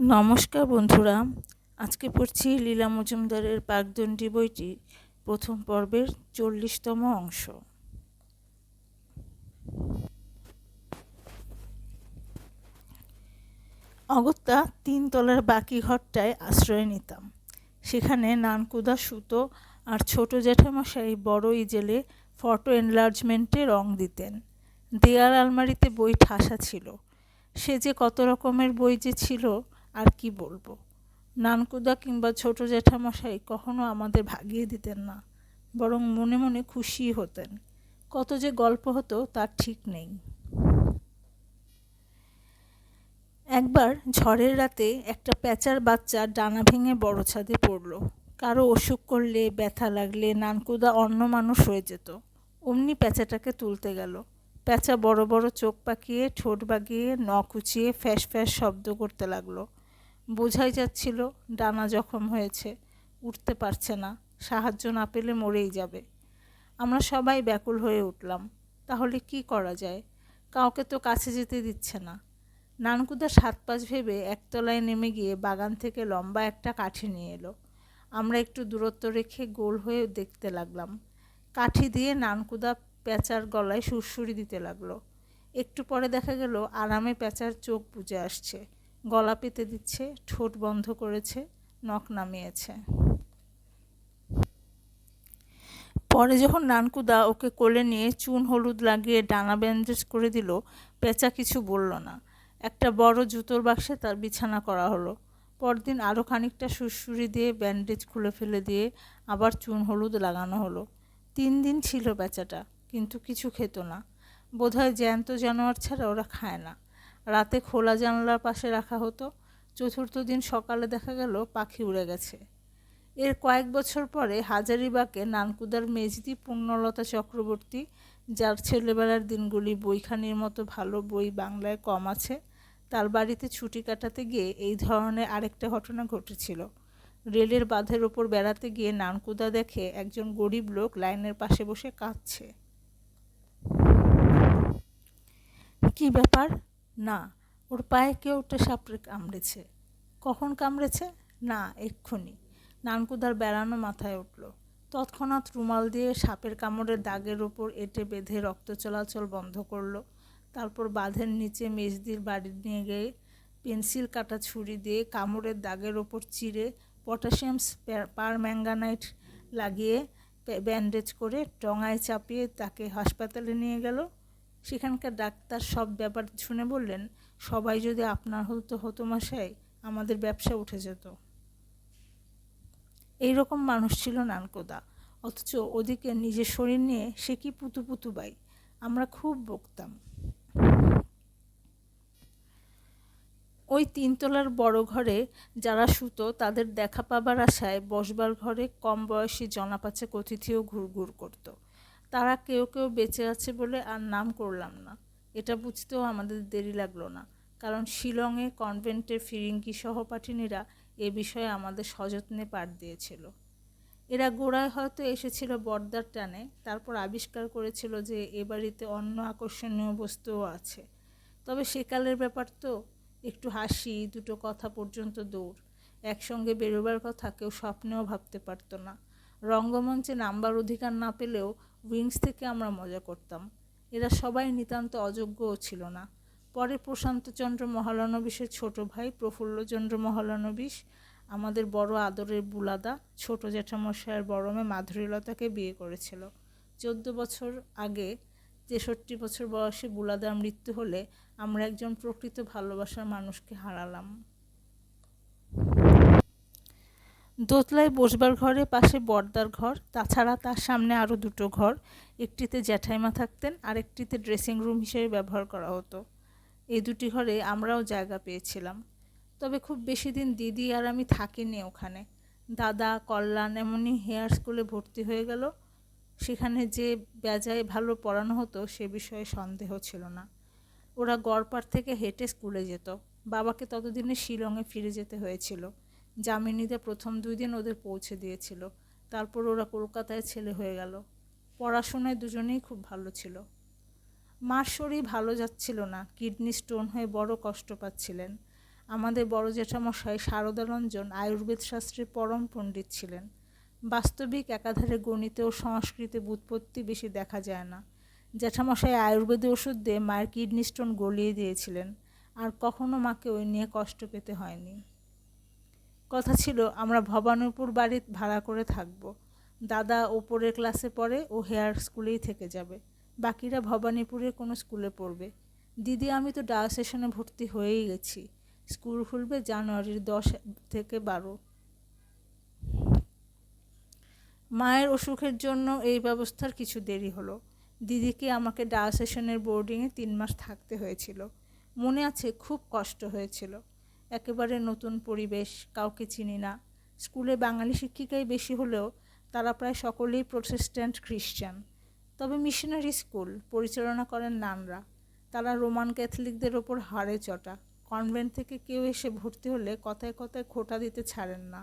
নমস্কার বন্ধুরা, আজকে পড়ছি লীলা মজুমদারের পাকদণ্ডী বইটি, প্রথম পর্বের চল্লিশতম অংশ। অগত্যা তিনতলার বাকি ঘরটায় আশ্রয় নিতাম। সেখানে নানকুদা সুতো আর ছোট জ্যাঠামশাই বড় ইজেলে ফটো এনলার্জমেন্টে রং দিতেন। দেয়াল আলমারিতে বই ঠাসা ছিল। সে যে কত রকমের বই যে ছিল আর কি বলব? নানকুদা কিংবা ছোট জ্যাঠামশাই কখনো আমাদের ভাগিয়ে দিতেন না, বরং মনে মনে খুশি হতেন। কত যে গল্প হতো তার ঠিক নেই। একবার ঝড়ের রাতে একটা প্যাঁচার বাচ্চা ডানা ভেঙে বড় ছাদে পড়ল। কারও অসুখ করলে, ব্যথা লাগলে নানকুদা অন্য মানুষ হয়ে যেত। অমনি প্যাঁচাটাকে তুলতে গেল। প্যাঁচা বড় বড় চোখ পাকিয়ে, ঠোঁট বাগিয়ে, নখ উঁচিয়ে, ফ্যাস ফ্যাস শব্দ করতে লাগল। বোঝাই যাচ্ছিল, ডানা জখম হয়েছে, উঠতে পারছে না, সাহায্য না পেলে মরেই যাবে। আমরা সবাই ব্যাকুল হয়ে উঠলাম। তাহলে কি করা যায়? কাউকে তো কাছে যেতে দিচ্ছে না। নানকুদা সাত পাঁচ ভেবে একতলায় নেমে গিয়ে বাগান থেকে লম্বা একটা কাঠি নিয়ে এলো। আমরা একটু দূরত্ব রেখে গোল হয়ে দেখতে লাগলাম। কাঠি দিয়ে নানকুদা পেঁচার গলায় সুরসুরি দিতে লাগল। একটু পরে দেখা গেল, আরামে পেঁচার চোখ বুঝে আসছে। গলা পেতে দিচ্ছে, ঠোঁট বন্ধ করেছে, নখ নামিয়েছে। পরে যখন নানকুদা ওকে কোলে নিয়ে চুন হলুদ লাগিয়ে ডানা ব্যান্ডেজ করে দিল, পেঁচা কিছু বলল না। একটা বড় জুতোর বাক্সে তার বিছানা করা হলো। পরদিন আরও খানিকটা সুরসুরি দিয়ে ব্যান্ডেজ খুলে ফেলে দিয়ে আবার চুন হলুদ লাগানো হলো। তিন দিন ছিল বেচাটা কিন্তু কিছু খেত না। বোধহয় জ্যান্ত জানোয়ার ছাড়া ওরা খায় না। রাতে খোলা জানলার পাশে রাখা হতো। চতুর্থ দিন সকালে দেখা গেল পাখি উড়ে গেছে। এর কয়েক বছর পরে হাজারিবাগে নানকুদার মেজদি পূর্ণলতা চক্রবর্তী, যার ছেলেবেলার দিনগুলি বইখানির মতো ভালো বই বাংলায় কম আছে, তার বাড়িতে ছুটি কাটাতে গিয়ে এই ধরনের আরেকটা ঘটনা ঘটেছিল। রেলের বাঁধের ওপর বেড়াতে গিয়ে নানকুদা দেখে একজন গরিব লোক লাইনের পাশে বসে কাঁদছে। কি ব্যাপার? না, ওর পায়ে কেউ একটা সাপড়ে কামড়েছে। কখন কামড়েছে? না, এক্ষুনি। নানকুদার বেড়ানো মাথায় উঠল। তৎক্ষণাৎ রুমাল দিয়ে সাপের কামড়ের দাগের ওপর এটে বেঁধে রক্ত চলাচল বন্ধ করল। তারপর বাঁধের নিচে মেজদির বাড়ি নিয়ে গিয়ে পেন্সিল কাটা ছুরি দিয়ে কামড়ের দাগের ওপর চিরে পটাশিয়াম পারম্যাঙ্গানাইট লাগিয়ে ব্যান্ডেজ করে টঙায় চাপিয়ে তাকে হাসপাতালে নিয়ে গেল। সেখানকার ডাক্তার সব ব্যাপার শুনে বললেন, সবাই যদি আপনার হতো হতো মশাই আমাদের ব্যবসা উঠে যেত। এইরকম মানুষ ছিল নানকোদা। অথচ ওদিকে নিজের শরীর নিয়ে সে কি পুতু পুতু বাই, আমরা খুব বকতাম। ওই তিনতলার বড় ঘরে যারা শুতো, তাদের দেখা পাবার আশায় বসবার ঘরে কম বয়সী জনাপাচে কথিতিও ঘুরঘুর করত। তারা কেউ কেউ বেঁচে আছে বলে আর নাম করলাম না। এটা বুঝতেও আমাদের দেরি লাগল না। কারণ শিলংয়ে কনভেন্টের ফিরিঙ্গি সহপাঠিনীরা এ বিষয়ে আমাদের সযত্নে পাঠ দিয়েছিল। এরা গোড়ায় হয়তো এসেছিল বর্দার টানে, তারপর আবিষ্কার করেছিল যে এ বাড়িতে অন্য আকর্ষণীয় বস্তুও আছে। তবে সেকালের ব্যাপার তো, একটু হাসি, দুটো কথা পর্যন্ত দৌড় একসঙ্গে বেরোবার কথা কেউ স্বপ্নেও ভাবতে পারতো না। রঙ্গমঞ্চে নাম্বার অধিকার না পেলেও উইংস থেকে আমরা মজা করতাম। এরা সবাই নিতান্ত অযোগ্যও ছিল না। পরে প্রশান্তচন্দ্র মহালানবিশের ছোট ভাই প্রফুল্লচন্দ্র মহালানবিশ, আমাদের বড় আদরের বুলাদা, ছোট জ্যাঠামশায়ের বড় মেয়ে মাধুরীলতাকে বিয়ে করেছিল। চোদ্দ বছর আগে, তেষট্টি বছর বয়সে বুলাদার মৃত্যু হলে আমরা একজন প্রকৃত ভালোবাসার মানুষকে হারালাম। দোতলায় বসবার ঘরে, পাশে বর্দার ঘর, তাছাড়া তার সামনে আরও দুটো ঘর। একটিতে জ্যাঠাইমা থাকতেন, আরেকটিতে ড্রেসিং রুম হিসেবে ব্যবহার করা হতো। এই দুটি ঘরে আমরাও জায়গা পেয়েছিলাম। তবে খুব বেশি দিন দিদি আর আমি থাকিনি ওখানে। দাদা, কল্যাণ এমনই হেয়ার স্কুলে ভর্তি হয়ে গেল। সেখানে যে বেজায় ভালো পড়ানো হতো সে বিষয়ে সন্দেহ ছিল না। ওরা গড়পাড় থেকে হেঁটে স্কুলে যেত। বাবাকে ততদিনে শিলংয়ে ফিরে যেতে হয়েছিল। জামিনীতে প্রথম দুই দিন ওদের পৌঁছে দিয়েছিল। তারপর ওরা কলকাতায় ছেলে হয়ে গেল। পড়াশোনায় দুজনেই খুব ভালো ছিল। মার শরীর ভালো যাচ্ছিল না। কিডনি স্টোন হয়ে বড় কষ্ট পাচ্ছিলেন। আমাদের বড় জ্যাঠামশাই শারদারঞ্জন আয়ুর্বেদ শাস্ত্রের পরম পণ্ডিত ছিলেন। বাস্তবিক একাধারে গণিতে ও সংস্কৃতে বুৎপত্তি বেশি দেখা যায় না। জ্যাঠামশাই আয়ুর্বেদে ওষুধ দিয়ে মায়ের কিডনি স্টোন গলিয়ে দিয়েছিলেন। আর কখনো মাকে ওই নিয়ে কষ্ট পেতে হয়নি। কথা ছিল, আমরা ভবানীপুর বাড়ি ভাড়া করে থাকব। দাদা ওপরের ক্লাসে পড়ে ও হেয়ার স্কুলেই থেকে যাবে। বাকিরা ভবানীপুরের কোনো স্কুলে পড়বে। দিদি, আমি তো ডায়া সেশনে ভর্তি হয়েই গেছি। স্কুল খুলবে জানুয়ারির দশ থেকে বারো। মায়ের অসুখের জন্য এই ব্যবস্থার কিছু দেরি হলো। দিদিকে আমাকে ডায়া সেশনের বোর্ডিংয়ে তিন মাস থাকতে হয়েছিল। মনে আছে, খুব কষ্ট হয়েছিল। একেবারে নতুন পরিবেশ, কাউকে চিনি না। স্কুলে বাঙালি শিক্ষিকাই বেশি হলেও তারা প্রায় সকলেই প্রোটেস্ট্যান্ট খ্রিশ্চান তবে মিশনারি স্কুল পরিচালনা করেন নানরা। তারা রোমান ক্যাথলিকদের ওপর হাড়ে চটা। কনভেন্ট থেকে কেউ এসে ভর্তি হলে কথায় কথায় খোটা দিতে ছাড়েন না।